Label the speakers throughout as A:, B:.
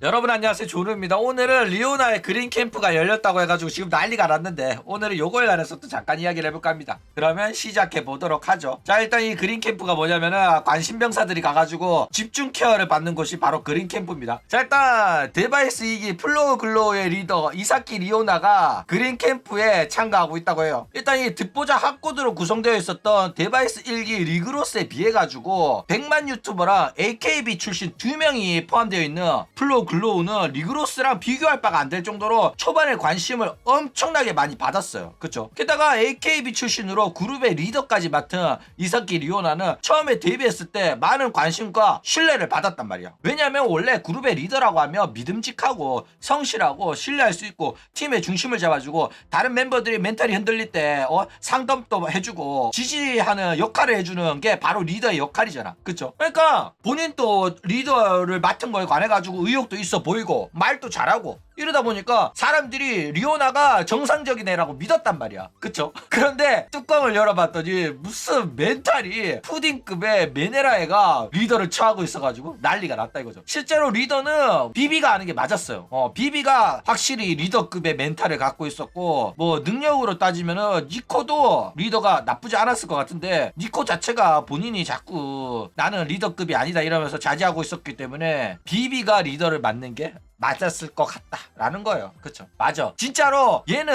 A: 여러분 안녕하세요. 조루입니다. 오늘은 리오나의 그린 캠프가 열렸다고 해가지고 지금 난리가 났는데 오늘은 요거에 관해서 또 잠깐 이야기를 해볼까 합니다. 그러면 시작해 보도록 하죠. 자 일단 이 그린 캠프가 뭐냐면은 관심병사들이 가가지고 집중 케어를 받는 곳이 바로 그린 캠프입니다. 자 일단 데바이스 2기 플로우 글로우의 리더 이사키 리오나가 그린 캠프에 참가하고 있다고 해요. 일단 이 듣보자 합고드로 구성되어 있었던 데바이스 1기 리그로스에 비해 가지고 100만 유튜버랑 AKB 출신 두 명이 포함되어 있는 플로우 글로우는 리그로스랑 비교할 바가 안 될 정도로 초반에 관심을 엄청나게 많이 받았어요. 그쵸? 게다가 AKB 출신으로 그룹의 리더까지 맡은 이사키 리오나는 처음에 데뷔했을 때 많은 관심과 신뢰를 받았단 말이야. 왜냐면 원래 그룹의 리더라고 하면 믿음직하고 성실하고 신뢰할 수 있고 팀의 중심을 잡아주고 다른 멤버들이 멘탈이 흔들릴 때 어, 상담도 해주고 지지하는 역할을 해주는 게 바로 리더의 역할이잖아. 그쵸? 그러니까 본인 또 리더를 맡은 거에 관해 가지고 의욕도 있어 보이고 말도 잘하고 이러다 보니까 사람들이 리오나가 정상적인 애라고 믿었단 말이야. 그쵸? 그런데 뚜껑을 열어봤더니 무슨 멘탈이 푸딩급의 메네라 애가 리더를 처하고 있어가지고 난리가 났다 이거죠. 실제로 리더는 비비가 하는 게 맞았어요. 어, 비비가 확실히 리더급의 멘탈을 갖고 있었고 뭐 능력으로 따지면은 니코도 리더가 나쁘지 않았을 것 같은데 니코 자체가 본인이 자꾸 나는 리더급이 아니다 이러면서 자제하고 있었기 때문에 비비가 리더를 맡는 게 맞았을 것 같다라는 거예요. 그쵸? 맞아. 진짜로 얘는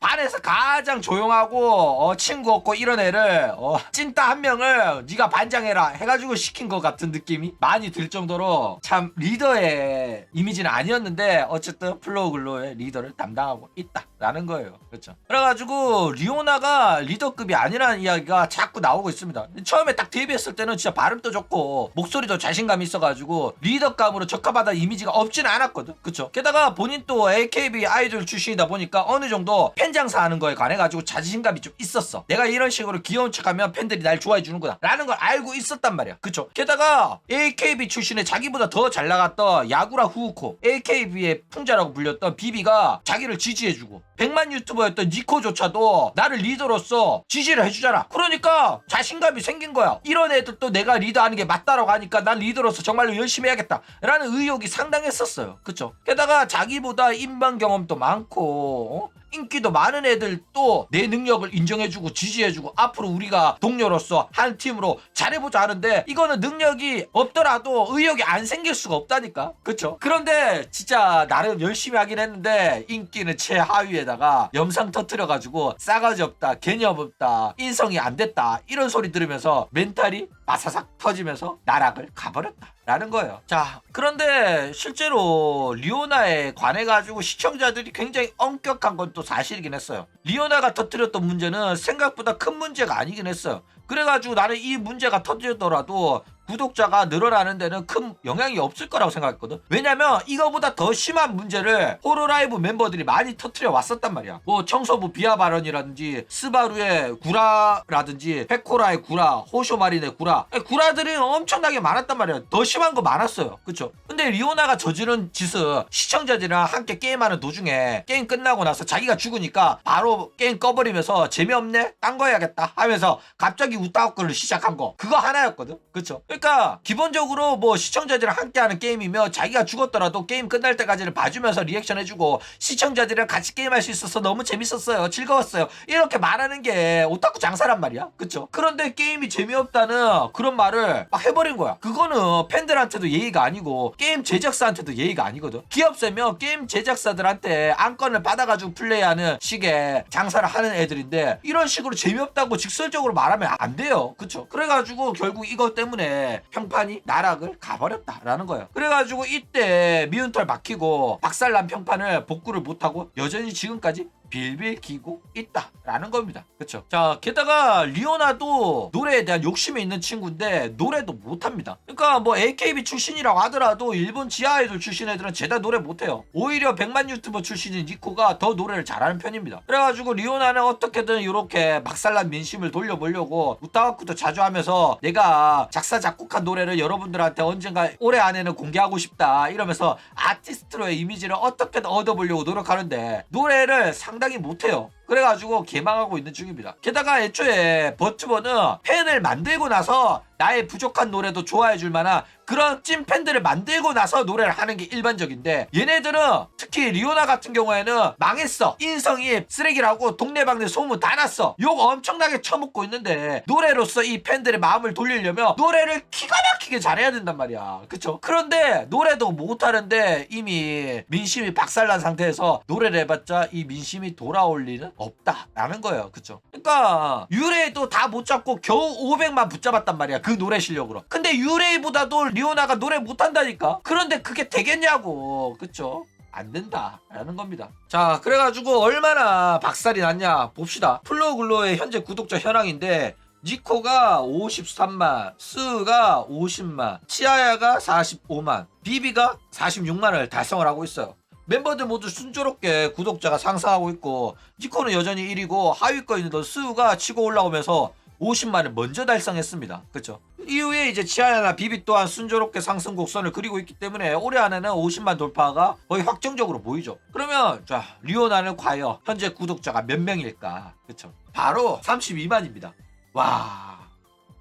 A: 반에서 가장 조용하고 어, 친구 없고 이런 애를 어, 찐따 한 명을 네가 반장해라 해가지고 시킨 것 같은 느낌이 많이 들 정도로 참 리더의 이미지는 아니었는데 어쨌든 플로우 글로의 리더를 담당하고 있다 라는 거예요. 그렇죠? 그래가지고 리오나가 리더급이 아니라는 이야기가 자꾸 나오고 있습니다. 처음에 딱 데뷔했을 때는 진짜 발음도 좋고 목소리도 자신감이 있어가지고 리더감으로 적합하다 이미지가 없지는 않았거든. 그쵸? 게다가 본인 또 AKB 아이돌 출신이다 보니까 어느 정도 팬 장사하는 거에 관해 가지고 자신감이 좀 있었어. 내가 이런 식으로 귀여운 척하면 팬들이 날 좋아해 주는구나. 라는 걸 알고 있었단 말이야. 그쵸? 게다가 AKB 출신의 자기보다 더 잘 나갔던 야구라 후우코 AKB의 풍자라고 불렸던 비비가 자기를 지지해주고 100만 유튜버였던 니코조차도 나를 리더로서 지지를 해주잖아. 그러니까 자신감이 생긴 거야. 이런 애들도 내가 리더하는 게 맞다라고 하니까 난 리더로서 정말로 열심히 해야겠다. 라는 의욕이 상당했었어요. 그쵸? 게다가 자기보다 인방 경험도 많고 어? 인기도 많은 애들 또 내 능력을 인정해주고 지지해주고 앞으로 우리가 동료로서 한 팀으로 잘해보자 하는데 이거는 능력이 없더라도 의욕이 안 생길 수가 없다니까 그쵸? 그런데 진짜 나름 열심히 하긴 했는데 인기는 최하위에다가 영상 터트려가지고 싸가지 없다 개념 없다 인성이 안 됐다 이런 소리 들으면서 멘탈이 마사삭 터지면서 나락을 가버렸다 라는 거예요. 자 그런데 실제로 리오나에 관해 가지고 시청자들이 굉장히 엄격한 건 또 사실이긴 했어요. 리오나가 터뜨렸던 문제는 생각보다 큰 문제가 아니긴 했어요. 그래가지고 나는 이 문제가 터지더라도 구독자가 늘어나는 데는 큰 영향이 없을 거라고 생각했거든. 왜냐면 이거보다 더 심한 문제를 호로라이브 멤버들이 많이 터트려 왔었단 말이야. 뭐 청소부 비하 발언이라든지 스바루의 구라라든지 페코라의 구라, 호쇼마린의 구라. 구라들이 엄청나게 많았단 말이야. 더 심한 거 많았어요. 그쵸? 근데 리오나가 저지른 짓은 시청자들이랑 함께 게임하는 도중에 게임 끝나고 나서 자기가 죽으니까 바로 게임 꺼버리면서 재미없네? 딴 거 해야겠다 하면서 갑자기 우타우크를 시작한 거. 그거 하나였거든. 그쵸? 그러니까 기본적으로 뭐 시청자들이랑 함께하는 게임이며 자기가 죽었더라도 게임 끝날 때까지는 봐주면서 리액션 해주고 시청자들이랑 같이 게임할 수 있어서 너무 재밌었어요. 즐거웠어요. 이렇게 말하는 게 오타쿠 장사란 말이야. 그쵸? 그런데 게임이 재미없다는 그런 말을 막 해버린 거야. 그거는 팬들한테도 예의가 아니고 게임 제작사한테도 예의가 아니거든. 기업세면 게임 제작사들한테 안건을 받아가지고 플레이하는 식의 장사를 하는 애들인데 이런 식으로 재미없다고 직설적으로 말하면 안 돼요. 그쵸? 그래가지고 결국 이것 때문에 평판이 나락을 가버렸다라는 거예요. 그래가지고 이때 미운털 막히고 박살난 평판을 복구를 못하고 여전히 지금까지 빌빌 기고 있다라는 겁니다. 그렇죠? 자, 게다가 리오나도 노래에 대한 욕심이 있는 친구인데 노래도 못합니다. 그러니까 뭐 AKB 출신이라고 하더라도 일본 지하 아이돌 출신 애들은 제대로 노래 못해요. 오히려 100만 유튜버 출신인 니코가 더 노래를 잘하는 편입니다. 그래가지고 리오나는 어떻게든 이렇게 막살난 민심을 돌려보려고 우타와쿠도 자주 하면서 내가 작사 작곡한 노래를 여러분들한테 언젠가 올해 안에는 공개하고 싶다 이러면서 아티스트로의 이미지를 어떻게든 얻어보려고 노력하는데 노래를 상당 히 상당히 못해요. 그래가지고 개망하고 있는 중입니다. 게다가 애초에 버튜버는 팬을 만들고 나서 나의 부족한 노래도 좋아해줄 만한 그런 찐 팬들을 만들고 나서 노래를 하는 게 일반적인데 얘네들은 특히 리오나 같은 경우에는 망했어. 인성이 쓰레기라고 동네방네 소문 다 났어. 욕 엄청나게 처먹고 있는데 노래로서 이 팬들의 마음을 돌리려면 노래를 기가 막히게 잘해야 된단 말이야. 그쵸? 그런데 노래도 못하는데 이미 민심이 박살난 상태에서 노래를 해봤자 이 민심이 돌아올 리는 없다라는 거예요. 그쵸? 그러니까 유레이도 다 못 잡고 겨우 500만 붙잡았단 말이야. 그 노래 실력으로. 근데 유레이보다도 리오나가 노래 못한다니까? 그런데 그게 되겠냐고. 그쵸? 안 된다라는 겁니다. 자, 그래가지고 얼마나 박살이 났냐 봅시다. 플로글로의 현재 구독자 현황인데 니코가 53만, 스가 50만, 치아야가 45만, 비비가 46만을 달성을 하고 있어요. 멤버들 모두 순조롭게 구독자가 상승하고 있고 니코는 여전히 1위고 하위권에 있는 스우가 치고 올라오면서 50만을 먼저 달성했습니다. 그렇죠? 이후에 이제 치아야나 비비 또한 순조롭게 상승 곡선을 그리고 있기 때문에 올해 안에는 50만 돌파가 거의 확정적으로 보이죠. 그러면 자 리오나는 과연 현재 구독자가 몇 명일까? 그렇죠? 바로 32만입니다. 와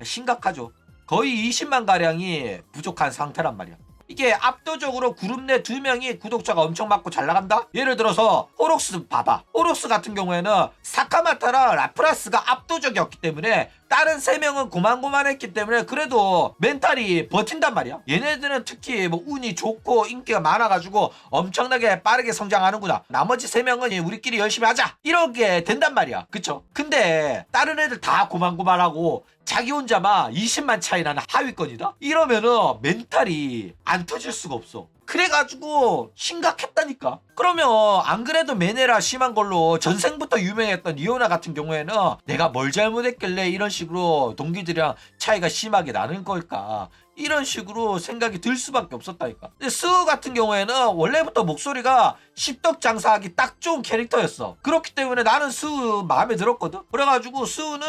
A: 심각하죠. 거의 20만 가량이 부족한 상태란 말이야. 이게 압도적으로 그룹 내 두 명이 구독자가 엄청 많고 잘 나간다? 예를 들어서 호록스 봐봐. 호록스 같은 경우에는 사카마타랑 라프라스가 압도적이었기 때문에 다른 세 명은 고만고만했기 때문에 그래도 멘탈이 버틴단 말이야. 얘네들은 특히 뭐 운이 좋고 인기가 많아가지고 엄청나게 빠르게 성장하는구나. 나머지 세 명은 우리끼리 열심히 하자. 이렇게 된단 말이야. 그쵸? 근데 다른 애들 다 고만고만하고 자기 혼자만 20만 차이 나는 하위권이다? 이러면은 멘탈이 안 터질 수가 없어. 그래가지고 심각했다니까. 그러면 안 그래도 메네라 심한 걸로 전생부터 유명했던 리오나 같은 경우에는 내가 뭘 잘못했길래 이런 식으로 동기들이랑 차이가 심하게 나는 걸까? 이런 식으로 생각이 들 수밖에 없었다니까. 스우 같은 경우에는 원래부터 목소리가 십덕 장사하기 딱 좋은 캐릭터였어. 그렇기 때문에 나는 스우 마음에 들었거든. 그래가지고 스우는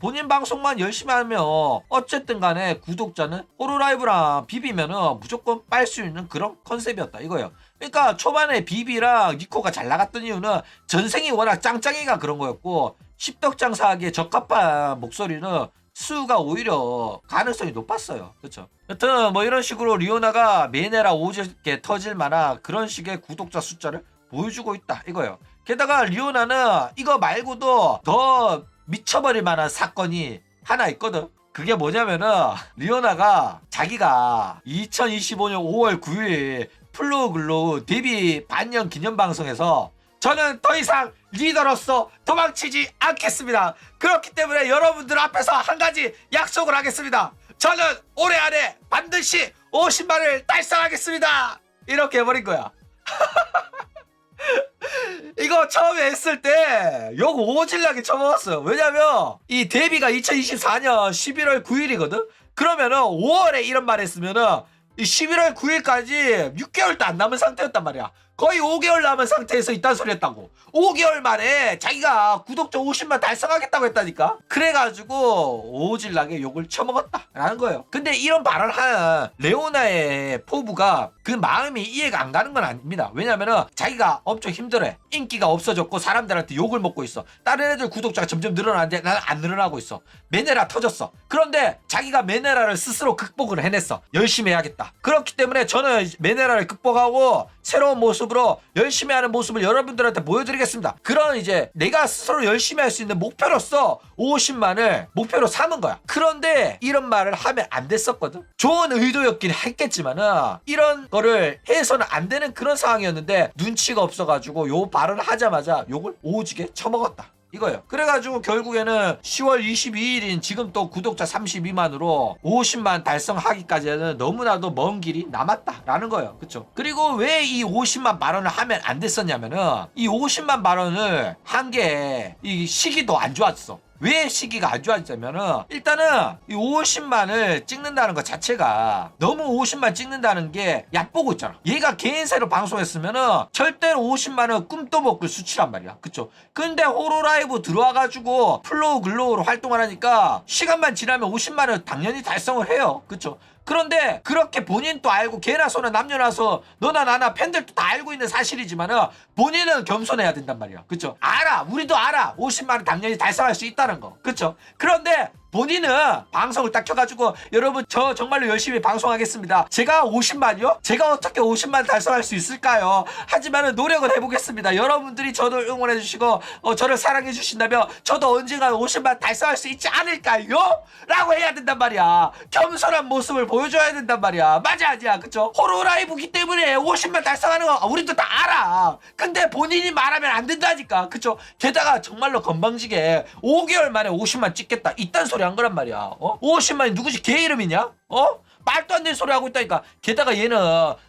A: 본인 방송만 열심히 하면 어쨌든 간에 구독자는 호로라이브랑 비비면은 무조건 빨 수 있는 그런 컨셉이었다 이거예요. 그러니까 초반에 비비랑 니코가 잘 나갔던 이유는 전생이 워낙 짱짱이가 그런 거였고 십덕 장사하기에 적합한 목소리는 수가 오히려 가능성이 높았어요. 그렇죠? 여튼 뭐 이런 식으로 리오나가 메네라 오지게 터질 만한 그런 식의 구독자 숫자를 보여주고 있다 이거예요. 게다가 리오나는 이거 말고도 더 미쳐버릴 만한 사건이 하나 있거든. 그게 뭐냐면은 리오나가 자기가 2025년 5월 9일 플로글로우 데뷔 반년 기념 방송에서 저는 더 이상 리더로서 도망치지 않겠습니다. 그렇기 때문에 여러분들 앞에서 한 가지 약속을 하겠습니다. 저는 올해 안에 반드시 50만을 달성하겠습니다. 이렇게 해버린 거야. 이거 처음에 했을 때 욕 오질나게 쳐먹었어요. 왜냐면 이 데뷔가 2024년 11월 9일이거든. 그러면은 5월에 이런 말 했으면은 이 11월 9일까지 6개월도 안 남은 상태였단 말이야. 거의 5개월 남은 상태에서 이딴 소리 했다고. 5개월 만에 자기가 구독자 50만 달성하겠다고 했다니까. 그래가지고 오질나게 욕을 쳐먹었다라는 거예요. 근데 이런 발언을 한 레오나의 포부가 그 마음이 이해가 안 가는 건 아닙니다. 왜냐면은 자기가 엄청 힘들어해. 인기가 없어졌고 사람들한테 욕을 먹고 있어. 다른 애들 구독자가 점점 늘어나는데 나는 안 늘어나고 있어. 메네라 터졌어. 그런데 자기가 메네라를 스스로 극복을 해냈어. 열심히 해야겠다. 그렇기 때문에 저는 메네라를 극복하고 새로운 모습 으로 열심히 하는 모습을 여러분들한테 보여드리겠습니다. 그런 이제 내가 스스로 열심히 할 수 있는 목표로서 50만을 목표로 삼은 거야. 그런데 이런 말을 하면 안 됐었거든. 좋은 의도였긴 했겠지만은 이런 거를 해서는 안 되는 그런 상황이었는데 눈치가 없어가지고 요 발언을 하자마자 욕을 오지게 쳐먹었다. 이거예요. 그래가지고 결국에는 10월 22일인 지금 또 구독자 32만으로 50만 달성하기까지는 너무나도 먼 길이 남았다라는 거예요. 그쵸? 그리고 왜 이 50만 발언을 하면 안 됐었냐면은 이 50만 발언을 한 게 이 시기도 안 좋았어. 왜 시기가 안 좋아졌냐면은 일단은 이 50만을 찍는다는 것 자체가 너무 50만 찍는다는 게 얕보고 있잖아. 얘가 개인세로 방송했으면은 절대로 50만은 꿈도 못 꿀 수치란 말이야. 그쵸? 근데 호로라이브 들어와가지고 플로우 글로우로 활동을 하니까 시간만 지나면 50만을 당연히 달성을 해요. 그쵸? 그런데 그렇게 본인도 알고 개나 소나 남녀나서 너나 나나 팬들도 다 알고 있는 사실이지만은 본인은 겸손해야 된단 말이야. 그쵸? 알아. 우리도 알아. 50만 원 당연히 달성할 수 있다는 거. 그쵸? 그런데 본인은 방송을 딱 켜가지고 여러분 저 정말로 열심히 방송하겠습니다. 제가 50만이요? 제가 어떻게 50만 달성할 수 있을까요? 하지만은 노력을 해보겠습니다. 여러분들이 저를 응원해주시고 어, 저를 사랑해주신다면 저도 언젠가 50만 달성할 수 있지 않을까요? 라고 해야 된단 말이야. 겸손한 모습을 보여줘야 된단 말이야. 맞아 아니야 그쵸? 호로라이브기 때문에 50만 달성하는 거 우리도 다 알아. 근데 본인이 말하면 안 된다니까 그쵸? 게다가 정말로 건방지게 5개월 만에 50만 찍겠다 이딴 소리 한 거란 말이야. 어? 50만이 누구지? 걔 이름이냐? 어? 말도 안 되는 소리 하고 있다니까. 게다가 얘는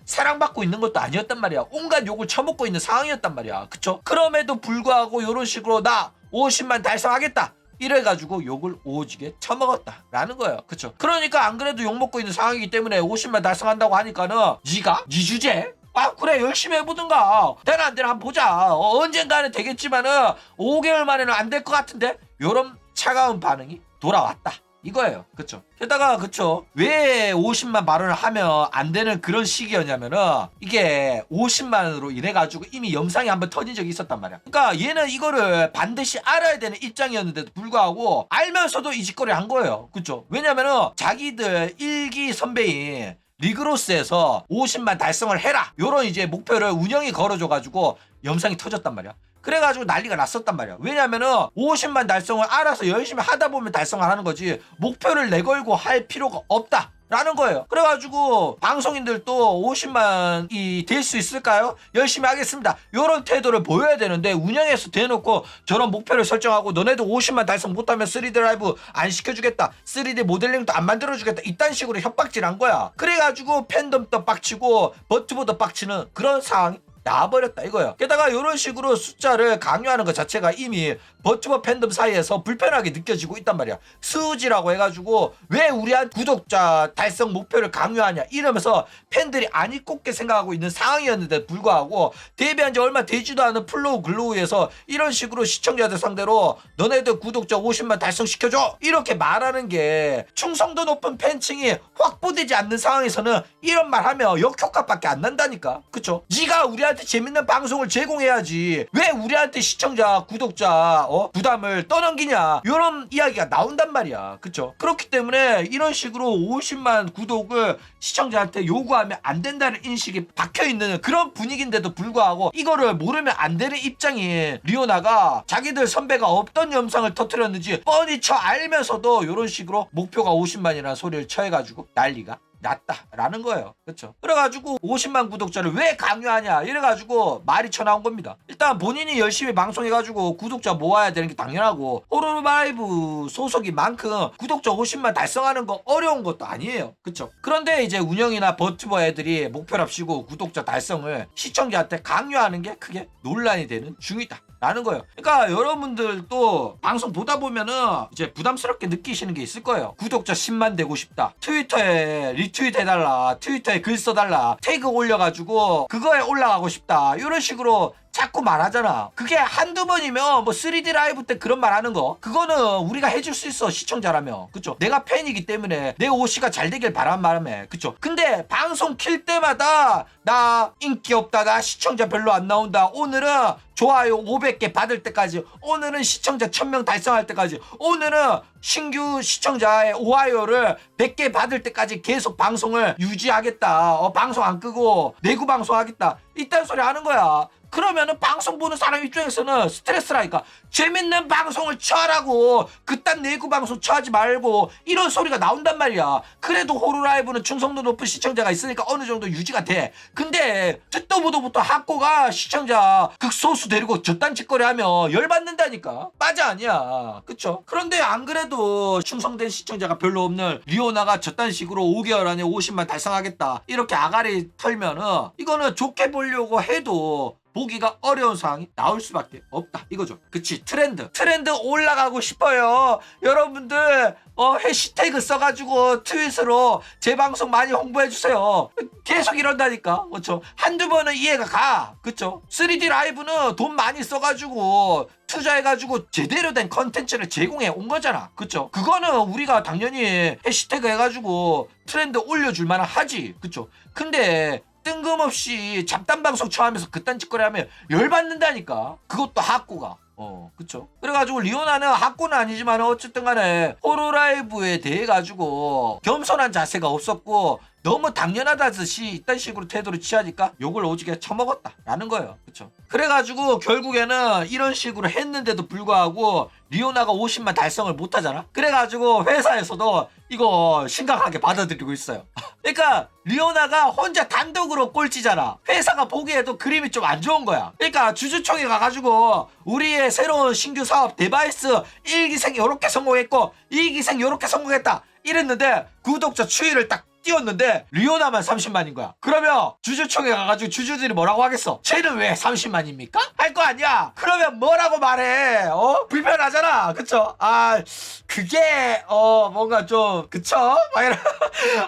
A: 사랑받고 있는 것도 아니었단 말이야. 온갖 욕을 처먹고 있는 상황이었단 말이야. 그쵸? 그럼에도 불구하고 이런 식으로 나 50만 달성하겠다. 이래가지고 욕을 오지게 처먹었다라는 거예요. 그쵸? 그러니까 안 그래도 욕 먹고 있는 상황이기 때문에 50만 달성한다고 하니까는 니가? 니 주제? 아 그래 열심히 해보든가 되나 안 되나 한번 보자 어, 언젠가는 되겠지만은 5개월 만에는 안 될 것 같은데 요런 차가운 반응이 돌아왔다. 이거예요. 그쵸? 게다가 그쵸? 왜 50만 발언을 하면 안 되는 그런 시기였냐면은 이게 50만으로 이래가지고 이미 영상이 한번 터진 적이 있었단 말이야. 그러니까 얘는 이거를 반드시 알아야 되는 입장이었는데도 불구하고 알면서도 이 짓거리를 한 거예요. 그쵸? 왜냐면은 자기들 일기 선배인 리그로스에서 50만 달성을 해라. 요런 이제 목표를 운영이 걸어줘가지고 영상이 터졌단 말이야. 그래가지고 난리가 났었단 말이야. 왜냐면은 50만 달성을 알아서 열심히 하다 보면 달성을 하는 거지 목표를 내걸고 할 필요가 없다 라는 거예요. 그래가지고 방송인들도 50만이 될 수 있을까요? 열심히 하겠습니다. 이런 태도를 보여야 되는데 운영에서 대놓고 저런 목표를 설정하고 너네도 50만 달성 못하면 3D 라이브 안 시켜주겠다. 3D 모델링도 안 만들어주겠다. 이딴 식으로 협박질한 거야. 그래가지고 팬덤도 빡치고 버튜버도 빡치는 그런 상황이 나와버렸다 이거예요. 게다가 이런 식으로 숫자를 강요하는 것 자체가 이미 버튜버 팬덤 사이에서 불편하게 느껴지고 있단 말이야. 스우지라고 해가지고 왜 우리한 구독자 달성 목표를 강요하냐 이러면서 팬들이 안이 꼽게 생각하고 있는 상황이었는데 불구하고 데뷔한 지 얼마 되지도 않은 플로우 글로우에서 이런 식으로 시청자들 상대로 너네들 구독자 50만 달성시켜줘 이렇게 말하는 게 충성도 높은 팬층이 확보되지 않는 상황에서는 이런 말 하면 역효과밖에 안 난다니까 그쵸? 네가 우리한 테 재밌는 방송을 제공해야지 왜 우리한테 시청자 구독자 어? 부담을 떠넘기냐 이런 이야기가 나온단 말이야 그쵸? 그렇기 때문에 이런 식으로 50만 구독을 시청자한테 요구하면 안 된다는 인식이 박혀있는 그런 분위기인데도 불구하고 이거를 모르면 안 되는 입장인 리오나가 자기들 선배가 없던 영상을 터트렸는지 뻔히 쳐 알면서도 이런 식으로 목표가 50만이라는 소리를 쳐해가지고 난리가 났다라는 거예요. 그렇죠? 그래가지고 50만 구독자를 왜 강요하냐 이래가지고 말이 쳐나온 겁니다. 일단 본인이 열심히 방송해가지고 구독자 모아야 되는 게 당연하고 호로라이브 소속인 만큼 구독자 50만 달성하는 거 어려운 것도 아니에요. 그렇죠? 그런데 이제 운영이나 버튜버 애들이 목표랍시고 구독자 달성을 시청자한테 강요하는 게 크게 논란이 되는 중이다. 라는 거예요. 그러니까 여러분들도 방송 보다 보면은 이제 부담스럽게 느끼시는 게 있을 거예요. 구독자 10만 되고 싶다. 트위터에 리트윗 해달라. 트위터에 글 써달라. 태그 올려가지고 그거에 올라가고 싶다. 이런 식으로 자꾸 말하잖아. 그게 한두 번이면 뭐 3D 라이브 때 그런 말 하는 거. 그거는 우리가 해줄 수 있어 시청자라면. 그쵸? 내가 팬이기 때문에 내 오시가 잘 되길 바란 바람에. 그쵸? 근데 방송 킬 때마다 나 인기 없다 나 시청자 별로 안 나온다. 오늘은 좋아요 500개 받을 때까지 오늘은 시청자 1000명 달성할 때까지 오늘은 신규 시청자의 오하요를 100개 받을 때까지 계속 방송을 유지하겠다. 어, 방송 안 끄고 내구 방송하겠다. 이딴 소리 하는 거야 그러면은 방송 보는 사람 입장에서는 스트레스라니까 재밌는 방송을 쳐라고 그딴 내구 방송 쳐하지 말고 이런 소리가 나온단 말이야. 그래도 호루라이브는 충성도 높은 시청자가 있으니까 어느 정도 유지가 돼. 근데 듣도 보도 부터 학고가 시청자 극소수 데리고 저딴 짓거리 하면 열받는다니까. 맞아 아니야. 그쵸? 그런데 안 그래도 충성된 시청자가 별로 없는 리오나가 저딴 식으로 5개월 안에 50만 달성하겠다. 이렇게 아가리 털면은 이거는 좋게 보려고 해도 보기가 어려운 상황이 나올 수밖에 없다. 이거죠. 그치? 트렌드. 트렌드 올라가고 싶어요. 여러분들 어 해시태그 써가지고 트윗으로 제 방송 많이 홍보해 주세요. 계속 이런다니까. 그쵸? 한두 번은 이해가 가. 그쵸? 3D 라이브는 돈 많이 써가지고 투자해가지고 제대로 된 컨텐츠를 제공해 온 거잖아. 그쵸? 그거는 우리가 당연히 해시태그 해가지고 트렌드 올려줄 만은 하지. 그쵸? 근데 뜬금없이 잡담 방송 처하면서 그딴 짓거리 하면 열받는다니까. 그것도 학고가. 어, 그쵸. 그래가지고 리오나는 학고는 아니지만 어쨌든 간에 호로라이브에 대해 가지고 겸손한 자세가 없었고 너무 당연하다듯이 이딴 식으로 태도를 취하니까 욕을 오지게 처먹었다 라는 거예요. 그쵸. 그래가지고 결국에는 이런 식으로 했는데도 불구하고 리오나가 50만 달성을 못하잖아. 그래가지고 회사에서도 이거 심각하게 받아들이고 있어요. 그러니까 리오나가 혼자 단독으로 꼴찌잖아. 회사가 보기에도 그림이 좀 안 좋은 거야. 그러니까 주주총회 가가지고 우리의 새로운 신규 사업 데바이스 1기생 요렇게 성공했고 2기생 요렇게 성공했다. 이랬는데 구독자 추이를 딱 띄웠는데 리오나만 30만인 거야. 그러면 주주총회 가가지고 주주들이 뭐라고 하겠어? 쟤는 왜 30만입니까? 할 거 아니야. 그러면 뭐라고 말해? 어? 불편하잖아. 그쵸? 아 그게 어 뭔가 좀 그쵸?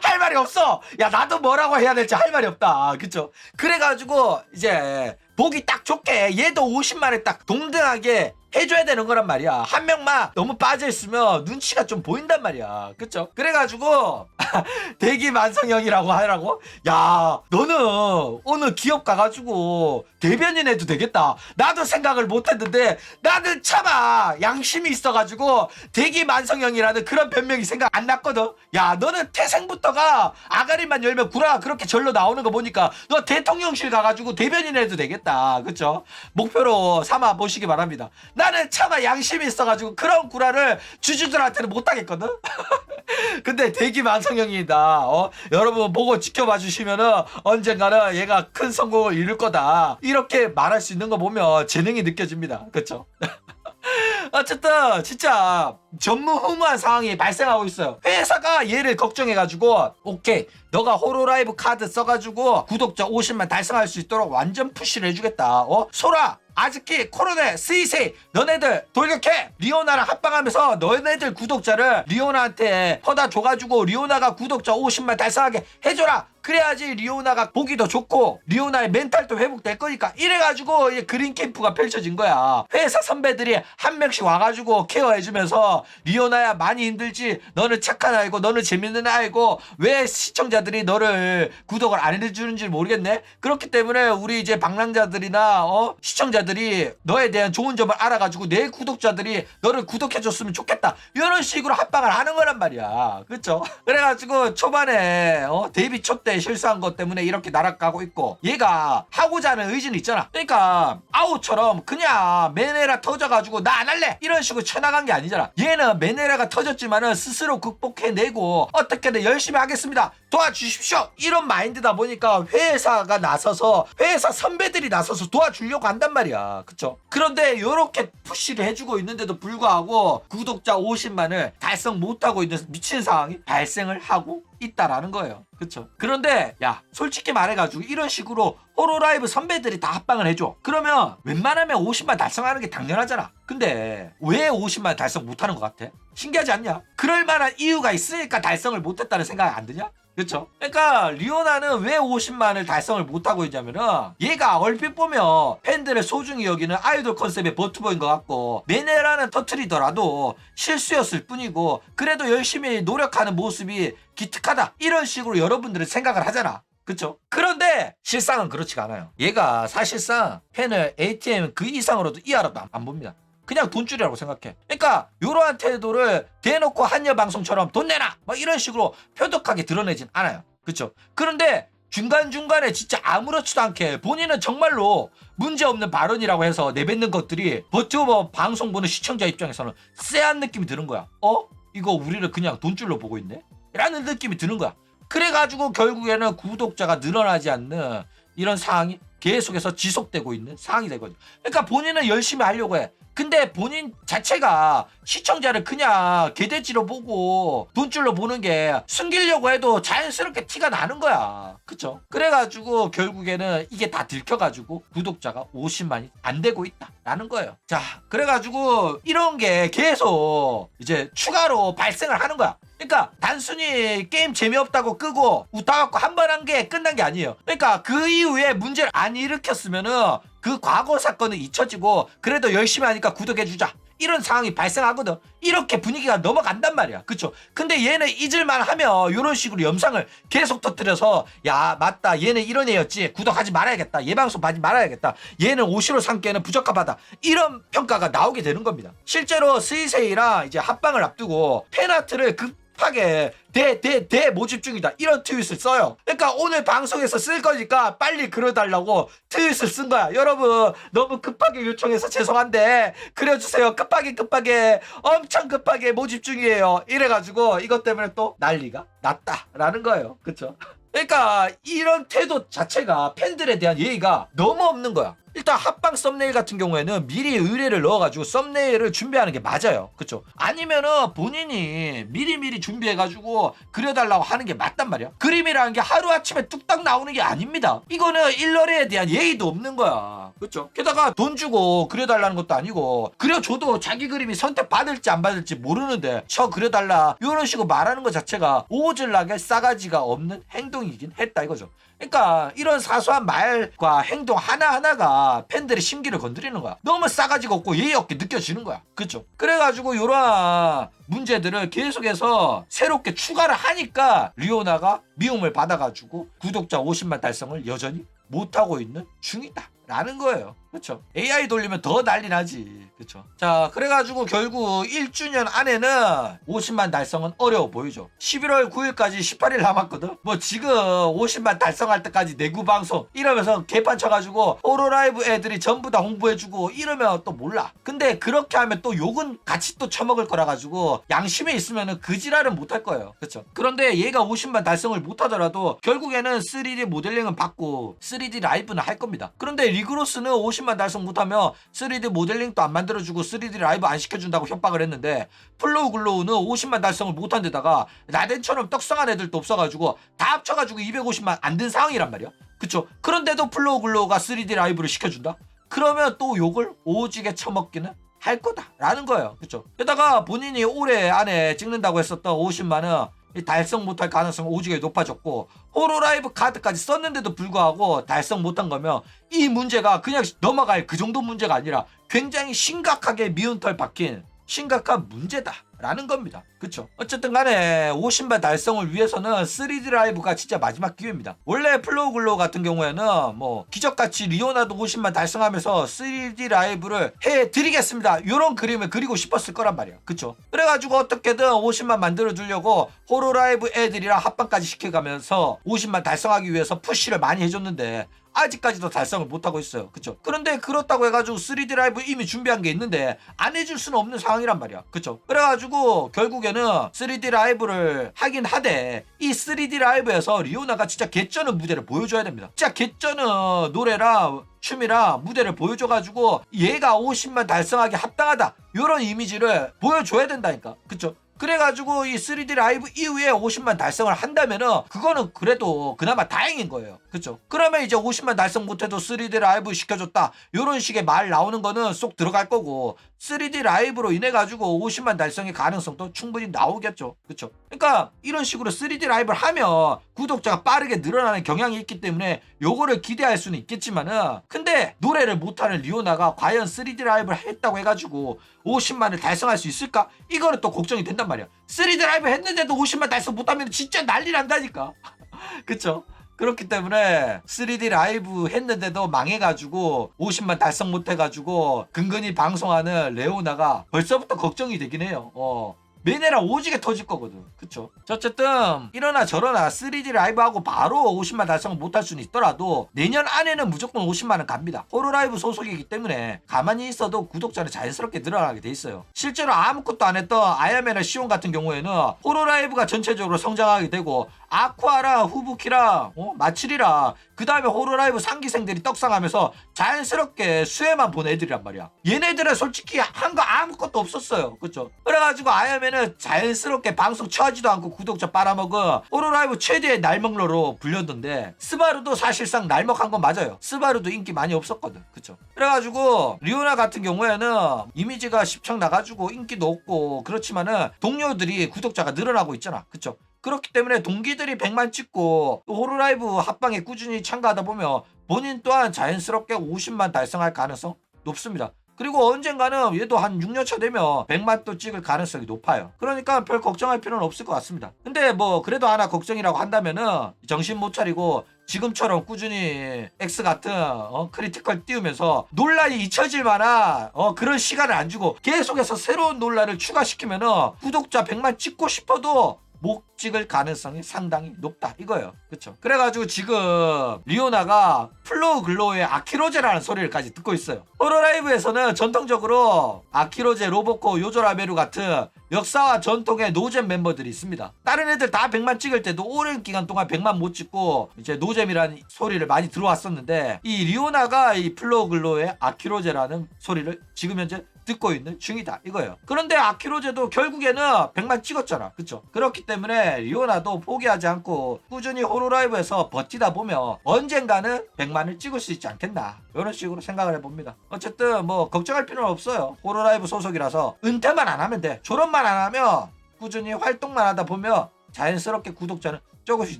A: 할 말이 없어. 야 나도 뭐라고 해야 될지 할 말이 없다. 그쵸? 그래가지고 이제 보기 딱 좋게 얘도 50만에 딱 동등하게 해줘야 되는 거란 말이야. 한 명만 너무 빠져있으면 눈치가 좀 보인단 말이야. 그쵸? 그래가지고, 대기 만성형이라고 하라고? 야, 너는 오늘 기업 가가지고 대변인 해도 되겠다. 나도 생각을 못 했는데, 나는 차마 양심이 있어가지고 대기 만성형이라는 그런 변명이 생각 안 났거든. 야, 너는 태생부터가 아가리만 열면 구라가 그렇게 절로 나오는 거 보니까 너 대통령실 가가지고 대변인 해도 되겠다. 그쵸? 목표로 삼아 보시기 바랍니다. 나는 차마 양심이 있어가지고 그런 구라를 주주들한테는 못하겠거든. 근데 대기 만성형이다. 어? 여러분 보고 지켜봐 주시면은 언젠가는 얘가 큰 성공을 이룰 거다. 이렇게 말할 수 있는 거 보면 재능이 느껴집니다. 그쵸? 어쨌든 진짜 전무후무한 상황이 발생하고 있어요. 회사가 얘를 걱정해가지고 오케이 너가 호로라이브 카드 써가지고 구독자 50만 달성할 수 있도록 완전 푸시를 해주겠다. 어 소라 아즈키 코로네 스이세이 너네들 돌격해! 리오나랑 합방하면서 너네들 구독자를 리오나한테 퍼다 줘가지고 리오나가 구독자 50만 달성하게 해줘라 그래야지 리오나가 보기 도 좋고 리오나의 멘탈도 회복될 거니까 이래가지고 이제 그린 캠프가 펼쳐진 거야. 회사 선배들이 한 명씩 와가지고 케어해주면서 리오나야 많이 힘들지? 너는 착한 아이고 너는 재밌는 아이고 왜 시청자들이 너를 구독을 안 해주는지 모르겠네? 그렇기 때문에 우리 이제 방랑자들이나 어 시청자들이 너에 대한 좋은 점을 알아가지고 내 구독자들이 너를 구독해줬으면 좋겠다. 이런 식으로 합방을 하는 거란 말이야. 그쵸? 그래가지고 초반에 어 데뷔 초때 실수한 것 때문에 이렇게 나락가고 있고 얘가 하고자 하는 의지는 있잖아. 그러니까 아우처럼 그냥 메네라 터져가지고 나 안 할래! 이런 식으로 쳐나간 게 아니잖아. 얘는 메네라가 터졌지만은 스스로 극복해내고 어떻게든 열심히 하겠습니다 도와주십시오. 이런 마인드다 보니까 회사가 나서서 회사 선배들이 나서서 도와주려고 한단 말이야. 그쵸? 그런데 요렇게 푸시를 해주고 있는데도 불구하고 구독자 50만을 달성 못하고 있는 미친 상황이 발생을 하고 있다라는 거예요. 그쵸? 그런데 야 솔직히 말해가지고 이런 식으로 호로라이브 선배들이 다 합방을 해줘. 그러면 웬만하면 50만 달성하는 게 당연하잖아. 근데 왜 50만 달성 못하는 것 같아? 신기하지 않냐? 그럴 만한 이유가 있으니까 달성을 못했다는 생각이 안 드냐? 그렇죠? 그러니까 리오나는 왜 50만을 달성을 못하고 있냐면은 얘가 얼핏 보면 팬들의 소중히 여기는 아이돌 컨셉의 버투버인 것 같고 메네라는 터트리더라도 실수였을 뿐이고 그래도 열심히 노력하는 모습이 기특하다 이런 식으로 여러분들은 생각을 하잖아 그쵸? 그런데 실상은 그렇지가 않아요 얘가 사실상 팬을 ATM 그 이상으로도 이하로도 안, 안 봅니다 그냥 돈줄이라고 생각해. 그러니까 이러한 태도를 대놓고 한여 방송처럼 돈 내놔 막 이런 식으로 표독하게 드러내진 않아요. 그렇죠? 그런데 중간 중간에 진짜 아무렇지도 않게 본인은 정말로 문제 없는 발언이라고 해서 내뱉는 것들이 버튜버 방송 보는 시청자 입장에서는 쎄한 느낌이 드는 거야. 어? 이거 우리를 그냥 돈줄로 보고 있네? 라는 느낌이 드는 거야. 그래가지고 결국에는 구독자가 늘어나지 않는 이런 상황이 계속해서 지속되고 있는 상황이 되거든요. 그러니까 본인은 열심히 하려고 해. 근데 본인 자체가 시청자를 그냥 개돼지로 보고 돈줄로 보는 게 숨기려고 해도 자연스럽게 티가 나는 거야. 그쵸? 그래가지고 결국에는 이게 다 들켜가지고 구독자가 50만이 안 되고 있다라는 거예요. 자, 그래가지고 이런 게 계속 이제 추가로 발생을 하는 거야. 그러니까 단순히 게임 재미없다고 끄고 웃다갖고 한 번 한 게 끝난 게 아니에요. 그러니까 그 이후에 문제를 안 일으켰으면은 그 과거 사건은 잊혀지고 그래도 열심히 하니까 구독해주자. 이런 상황이 발생하거든. 이렇게 분위기가 넘어간단 말이야. 그쵸? 근데 얘네 잊을만 하면 이런 식으로 영상을 계속 터뜨려서 야, 맞다. 얘네 이런 애였지. 구독하지 말아야겠다. 얘 방송 하지 말아야겠다. 얘는 오시로 삼기에는 부적합하다. 이런 평가가 나오게 되는 겁니다. 실제로 스이세이랑 이제 합방을 앞두고 팬아트를 급 하게 대, 대, 대 모집 중이다. 이런 트윗을 써요. 그러니까 오늘 방송에서 쓸 거니까 빨리 그려달라고 트윗을 쓴 거야. 여러분, 너무 급하게 요청해서 죄송한데, 그려주세요. 급하게, 급하게, 엄청 급하게 모집 중이에요. 이래가지고, 이것 때문에 또 난리가 났다라는 거예요. 그쵸? 그러니까, 이런 태도 자체가 팬들에 대한 예의가 너무 없는 거야. 일단 합방 썸네일 같은 경우에는 미리 의뢰를 넣어가지고 썸네일을 준비하는 게 맞아요. 그쵸? 아니면은 본인이 미리미리 준비해가지고 그려달라고 하는 게 맞단 말이야. 그림이라는 게 하루아침에 뚝딱 나오는 게 아닙니다. 이거는 일러레에 대한 예의도 없는 거야. 그쵸? 게다가 돈 주고 그려달라는 것도 아니고 그려줘도 자기 그림이 선택받을지 안 받을지 모르는데 저 그려달라 이런 식으로 말하는 것 자체가 오질나게 싸가지가 없는 행동이긴 했다 이거죠. 그러니까 이런 사소한 말과 행동 하나하나가 팬들의 심기를 건드리는 거야. 너무 싸가지가 없고 예의 없게 느껴지는 거야. 그쵸? 그래가지고 이러한 문제들을 계속해서 새롭게 추가를 하니까 리오나가 미움을 받아가지고 구독자 50만 달성을 여전히 못하고 있는 중이다. 라는 거예요. 그쵸? AI 돌리면 더 난리 나지. 그쵸? 자, 그래가지고 결국 1주년 안에는 50만 달성은 어려워 보이죠. 11월 9일까지 18일 남았거든? 뭐 지금 50만 달성할 때까지 내구 방송 이러면서 개판 쳐가지고 호로라이브 애들이 전부 다 홍보해주고 이러면 또 몰라. 근데 그렇게 하면 또 욕은 같이 또 처먹을 거라 가지고 양심에 있으면은 그 지랄은 못할 거예요. 그쵸? 그런데 얘가 50만 달성을 못하더라도 결국에는 3D 모델링은 받고 3D 라이브는 할 겁니다. 그런데 리그로스는 50만 달성 못하면 3D 모델링도 안 만들어주고 3D 라이브 안 시켜준다고 협박을 했는데 플로우 글로우는 50만 달성을 못한 데다가 라덴처럼 떡상한 애들도 없어가지고 다 합쳐가지고 250만 안 된 상황이란 말이야. 그쵸? 그런데도 플로우 글로우가 3D 라이브를 시켜준다? 그러면 또 욕을 오지게 처먹기는 할 거다라는 거예요. 그쵸? 게다가 본인이 올해 안에 찍는다고 했었던 50만은 이 달성 못할 가능성이 오지게 높아졌고 호로라이브 카드까지 썼는데도 불구하고 달성 못한 거면 이 문제가 그냥 넘어갈 그 정도 문제가 아니라 굉장히 심각하게 미운털 박힌 심각한 문제다 라는 겁니다. 그쵸? 어쨌든 간에 50만 달성을 위해서는 3D 라이브가 진짜 마지막 기회입니다. 원래 플로우 글로우 같은 경우에는 뭐 기적같이 리오나도 50만 달성하면서 3D 라이브를 해드리겠습니다. 이런 그림을 그리고 싶었을 거란 말이야. 그쵸? 그래가지고 어떻게든 50만 만들어 주려고 호로라이브 애들이랑 합방까지 시켜가면서 50만 달성하기 위해서 푸시를 많이 해줬는데 아직까지도 달성을 못하고 있어요. 그쵸? 그런데 그렇다고 해가지고 3D 라이브 이미 준비한 게 있는데 안 해줄 수는 없는 상황이란 말이야. 그쵸? 그래가지고 결국에는 3D 라이브를 하긴 하되 이 3D 라이브에서 리오나가 진짜 개쩌는 무대를 보여줘야 됩니다. 진짜 개쩌는 노래랑 춤이랑 무대를 보여줘가지고 얘가 50만 달성하기 합당하다. 이런 이미지를 보여줘야 된다니까. 그쵸? 그래가지고 이 3D 라이브 이후에 50만 달성을 한다면은 그거는 그래도 그나마 다행인 거예요. 그쵸? 그러면 이제 50만 달성 못해도 3D 라이브 시켜줬다. 이런 식의 말 나오는 거는 쏙 들어갈 거고 3D 라이브로 인해 가지고 50만 달성의 가능성도 충분히 나오겠죠. 그쵸? 그러니까 이런 식으로 3D 라이브를 하면 구독자가 빠르게 늘어나는 경향이 있기 때문에 요거를 기대할 수는 있겠지만은 근데 노래를 못하는 리오나가 과연 3D 라이브를 했다고 해가지고 50만을 달성할 수 있을까? 이거는 또 걱정이 된단 말이야. 3D 라이브 했는데도 50만 달성 못하면 진짜 난리 난다니까. 그쵸? 그렇기 때문에 3D 라이브 했는데도 망해가지고 50만 달성 못해가지고 근근히 방송하는 레오나가 벌써부터 걱정이 되긴 해요. 어. 매네라 오지게 터질 거거든. 그쵸? 자, 어쨌든, 이러나 저러나 3D 라이브하고 바로 50만 달성을 못할 수는 있더라도 내년 안에는 무조건 50만은 갑니다. 호로라이브 소속이기 때문에 가만히 있어도 구독자는 자연스럽게 늘어나게 돼 있어요. 실제로 아무것도 안 했던 아야메나 시온 같은 경우에는 호로라이브가 전체적으로 성장하게 되고 아쿠아랑 후부키랑 어? 마칠이랑 그 다음에 호로라이브 상기생들이 떡상하면서 자연스럽게 수혜만 본 애들이란 말이야. 얘네들은 솔직히 한 거 아무것도 없었어요. 그쵸? 그래가지고 아야메는 자연스럽게 방송 쳐지도 않고 구독자 빨아먹은 호로라이브 최대의 날먹러로 불렸는데 스바루도 사실상 날먹한 건 맞아요. 스바루도 인기 많이 없었거든. 그쵸? 그래가지고 리오나 같은 경우에는 이미지가 십창 나가지고 인기도 없고 그렇지만은 동료들이 구독자가 늘어나고 있잖아. 그쵸? 그렇기 때문에 동기들이 100만 찍고 또 호로라이브 합방에 꾸준히 참가하다 보면 본인 또한 자연스럽게 50만 달성할 가능성 높습니다. 그리고 언젠가는 얘도 한 6년 차 되면 100만 또 찍을 가능성이 높아요. 그러니까 별 걱정할 필요는 없을 것 같습니다. 근데 뭐 그래도 하나 걱정이라고 한다면은 정신 못 차리고 지금처럼 꾸준히 X 같은 어, 크리티컬 띄우면서 논란이 잊혀질 만한 어, 그런 시간을 안 주고 계속해서 새로운 논란을 추가시키면은 구독자 100만 찍고 싶어도 못 찍을 가능성이 상당히 높다. 이거예요. 그쵸? 그래가지고 지금 리오나가 플로우 글로우의 아키로제라는 소리를까지 듣고 있어요. 호로라이브에서는 전통적으로 아키로제 로보코 요조라메루 같은 역사와 전통의 노잼 멤버들이 있습니다. 다른 애들 다 100만 찍을 때도 오랜 기간 동안 100만 못 찍고 이제 노잼이라는 소리를 많이 들어왔었는데 이 리오나가 이 플로우 글로우의 아키로제라는 소리를 지금 현재 듣고 있는 중이다 이거예요. 그런데 아키로제도 결국에는 100만 찍었잖아. 그쵸? 그렇기 때문에 리오나도 포기하지 않고 꾸준히 호로라이브에서 버티다 보면 언젠가는 100만을 찍을 수 있지 않겠나. 이런 식으로 생각을 해봅니다. 어쨌든 뭐 걱정할 필요는 없어요. 호로라이브 소속이라서 은퇴만 안 하면 돼. 졸업만 안 하면 꾸준히 활동만 하다 보면 자연스럽게 구독자는 조금씩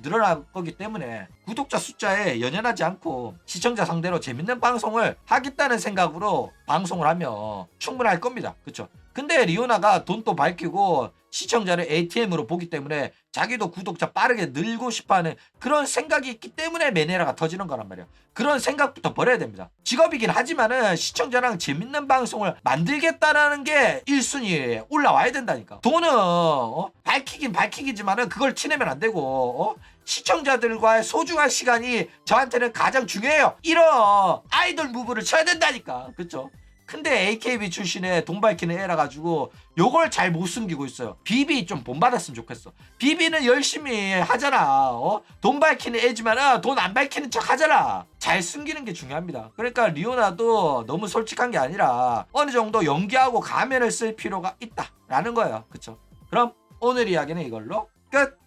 A: 늘어날 거기 때문에 구독자 숫자에 연연하지 않고 시청자 상대로 재밌는 방송을 하겠다는 생각으로 방송을 하면 충분할 겁니다. 그쵸? 근데 리오나가 돈도 밝히고 시청자를 ATM으로 보기 때문에 자기도 구독자 빠르게 늘고 싶어하는 그런 생각이 있기 때문에 메네라가 터지는 거란 말이야. 그런 생각부터 버려야 됩니다. 직업이긴 하지만은 시청자랑 재밌는 방송을 만들겠다라는 게 1순위에 올라와야 된다니까. 돈은 어? 밝히긴 밝히기지만은 그걸 티내면 안 되고 어? 시청자들과의 소중한 시간이 저한테는 가장 중요해요. 이런 아이돌 무브를 쳐야 된다니까. 그쵸? 근데 AKB 출신의 돈 밝히는 애라 가지고 요걸 잘 못 숨기고 있어요. 비비 좀 본받았으면 좋겠어. 비비는 열심히 하잖아. 어? 돈 밝히는 애지만 돈안 밝히는 척 하잖아. 잘 숨기는 게 중요합니다. 그러니까 리오나도 너무 솔직한 게 아니라 어느 정도 연기하고 가면을 쓸 필요가 있다라는 거예요. 그쵸? 그럼 오늘 이야기는 이걸로 끝!